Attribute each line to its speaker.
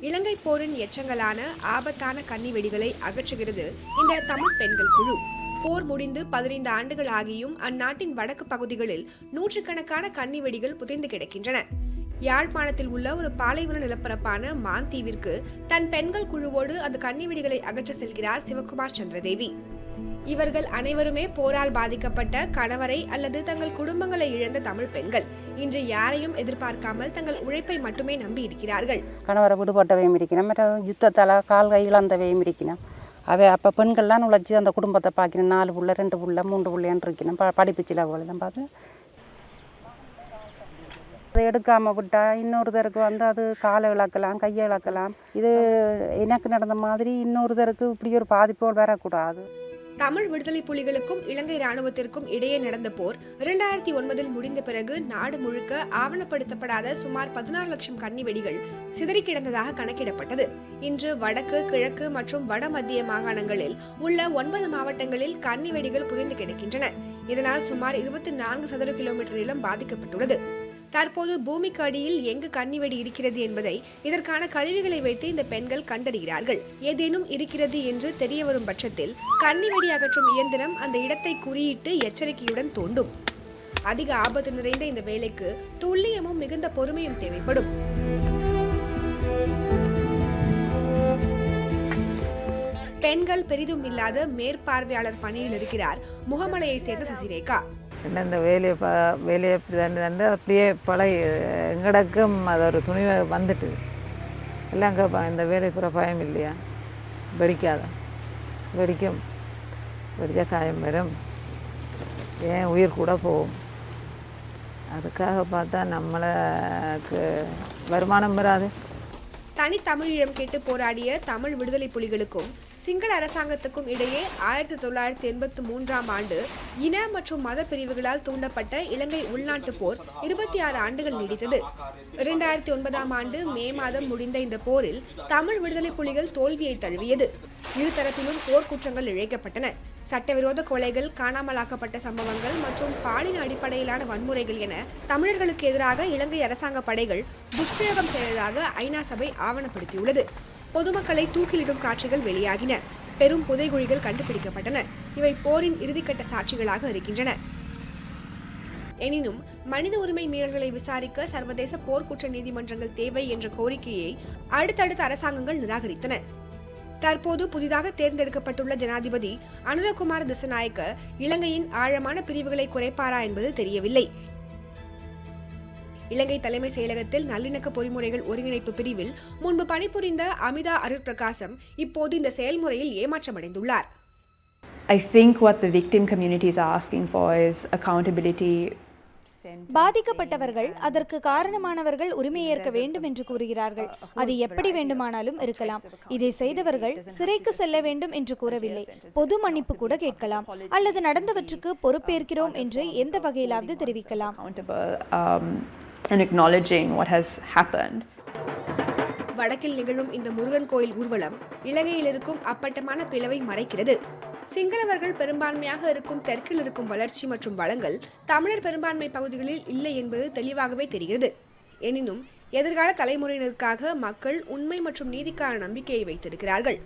Speaker 1: இலங்கை போரின் எச்சங்களான ஆபத்தான கன்னி வெடிகளை அகற்றுகிறது இந்த தமிழ் பெண்கள் குழு. போர் முடிந்து பதினைந்து ஆண்டுகள் ஆகியும் அந்நாட்டின் வடக்கு பகுதிகளில் நூற்றுக்கணக்கான கன்னி வெடிகள் புதைந்து கிடக்கின்றன. யாழ்ப்பாணத்தில் உள்ள ஒரு பாலைவன நிலப்பரப்பான மான் தீவிற்கு தன் பெண்கள் குழுவோடு அந்த கன்னி வெடிகளை அகற்ற செல்கிறார் சிவகுமார் சந்திரதேவி. இவர்கள் அனைவருமே போரால் பாதிக்கப்பட்ட கணவரை அல்லது தங்கள் குடும்பங்களை இழந்த தமிழ் பெண்கள். இன்று யாரையும் எதிர்பார்க்காமல் தங்கள் உழைப்பை மட்டுமே நம்பி இருக்கிறார்கள்.
Speaker 2: கணவரை விடுபட்டவையும் இருக்கணும் மற்ற யுத்தத்தால் கால் கை இழந்தவையும் இருக்கணும் அவை அப்போ பெண்கள்லாம் உழைச்சி அந்த குடும்பத்தை பார்க்கணும். நாலு புள்ள ரெண்டு புள்ள மூன்று புள்ளையான் இருக்கணும். ப படிப்பு செலவுகளெல்லாம் பார்த்து. அதை எடுக்காமல் விட்டால் இன்னொருத்தருக்கு வந்து அது காலை இழக்கலாம் கையை இழக்கலாம். இது எனக்கு நடந்த மாதிரி இன்னொருத்தருக்கு இப்படி ஒரு பாதிப்போடு வரக்கூடாது.
Speaker 1: தமிழ் விடுதலை புலிகளுக்கும் இலங்கை ராணுவத்திற்கும் இடையே நடந்த போர் இரண்டாயிரத்தி ஒன்பதில் முடிந்த பிறகு நாடு முழுக்க ஆவணப்படுத்தப்படாத சுமார் பதினாறு லட்சம் கன்னி வெடிகள் சிதறி கிடந்ததாக கணக்கிடப்பட்டது. இன்று வடக்கு கிழக்கு மற்றும் வட மத்திய மாகாணங்களில் உள்ள ஒன்பது மாவட்டங்களில் கன்னி வெடிகள் புதைந்து கிடக்கின்றன. இதனால் சுமார் இருபத்தி நான்கு சதுர கிலோமீட்டர் நிலம் பாதிக்கப்பட்டுள்ளது. தற்போது பூமிக்கு அடியில் எங்கு கண்ணிவெடி இருக்கிறது என்பதை இதற்கான கருவிகளை வைத்து இந்த பெண்கள் கண்டறிகிறார்கள். ஏதேனும் இருக்கிறது என்று தெரிய வரும் பட்சத்தில் கண்ணிவெடி அகற்றும் இயந்திரம் அந்த இடத்தை குறியிட்டு எச்சரிக்கையுடன் தோண்டும். அதிக ஆபத்து நிறைந்த இந்த வேலைக்கு துல்லியமும் மிகுந்த பொறுமையும் தேவைப்படும். பெண்கள் பெரிதும் இல்லாத மேற்பார்வையாளர் பணியில் இருக்கிறார் முகமலையை சேர்ந்த சசிரேகா.
Speaker 3: என்ன இந்த வேலையை ப வேலையை இப்படி தண்டு தண்டு அப்படியே பழைய எங்கடக்கும் அது ஒரு துணி வந்துட்டு எல்லாம் கேட்பாங்க இந்த வேலை புற பயம் இல்லையா? வெடிக்காத. வெடிக்கும். வெடிச்சா காயம் வரும். ஏன் உயிர் கூட போகும். அதுக்காக பார்த்தா நம்மளுக்கு வருமானம் வராது.
Speaker 1: தனித்தமிழீழம் கேட்டு போராடிய தமிழ் விடுதலை புலிகளுக்கும் சிங்கள அரசாங்கத்துக்கும் இடையே ஆயிரத்தி தொள்ளாயிரத்தி எண்பத்தி மூன்றாம் ஆண்டு இன மற்றும் மத பிரிவுகளால் தூண்டப்பட்ட இலங்கை உள்நாட்டு போர் இருபத்தி ஆறு ஆண்டுகள் நீடித்தது. இரண்டாயிரத்தி ஒன்பதாம் ஆண்டு மே மாதம் முடிந்த இந்த போரில் தமிழ் விடுதலை புலிகள் தோல்வியை தழுவியது. இருதரப்பிலும் போர்க்குற்றங்கள் இழைக்கப்பட்டன. சட்டவிரோத கொலைகள் காணாமலாக்கப்பட்ட சம்பவங்கள் மற்றும் பாலின அடிப்படையிலான வன்முறைகள் என தமிழர்களுக்கு எதிராக இலங்கை அரசாங்க படைகள் துஷ்பிரயோகம் செய்ததாக ஐநா சபை ஆவணப்படுத்தியுள்ளது. பொதுமக்களை தூக்கிலிடும் காட்சிகள் வெளியாகின. பெரும் புதைகுழிகள் கண்டுபிடிக்கப்பட்டன. இவை போரின் இறுதிக்கட்ட சாட்சிகளாக இருக்கின்றன. எனினும் மனித உரிமை மீறல்களை விசாரிக்க சர்வதேச போர்க்குற்ற நீதிமன்றங்கள் தேவை என்ற கோரிக்கையை அடுத்தடுத்த அரசாங்கங்கள் நிராகரித்தன. தற்போது புதிதாக தேர்ந்தெடுக்கப்பட்டுள்ள ஜனாதிபதி அனுரகுமார் திசநாயக்க இலங்கையின் ஆழமான பிரிவுகளை குறைப்பாரா என்பது தெரியவில்லை. இலங்கை தலைமை செயலகத்தில் நல்லிணக்க பொறிமுறைகள் ஒருங்கிணைப்பு பிரிவில் முன்பு பணிபுரிந்த அமிதா அருட்பிரகாசம் இப்போது இந்த செயல்முறையில் ஏமாற்றமடைந்துள்ளார்.
Speaker 4: I think what the victim communities are asking for is accountability.
Speaker 5: பாதிக்கப்பட்டவர்கள் அதற்கு காரணமானவர்கள் உரிமையேற்க வேண்டும் என்று கூறுகிறார்கள். அது எப்படி வேண்டுமானாலும் இருக்கலாம். இதை செய்தவர்கள் சிறைக்கு செல்ல வேண்டும் என்று கூறவில்லை. பொது மன்னிப்பு கூட கேட்கலாம். அல்லது நடந்தவற்றுக்கு பொறுப்பேற்கிறோம் என்று எந்த வகையிலாவது தெரிவிக்கலாம்.
Speaker 4: And acknowledging what has happened.
Speaker 1: வடக்கில் நிகழும் இந்த முருகன் கோயில் ஊர்வலம் இலங்கையில் இருக்கும் அப்பட்டமான பிளவை மறைக்கிறது. சிங்களவர்கள் பெரும்பான்மையாக இருக்கும் தெற்கில் இருக்கும் வளர்ச்சி மற்றும் வளங்கள் தமிழர் பெரும்பான்மை பகுதிகளில் இல்லை என்பது தெளிவாகவே தெரிகிறது. எனினும் எதிர்கால தலைமுறையினருக்காக மக்கள் உண்மை மற்றும் நீதிக்கான நம்பிக்கையை வைத்திருக்கிறார்கள்.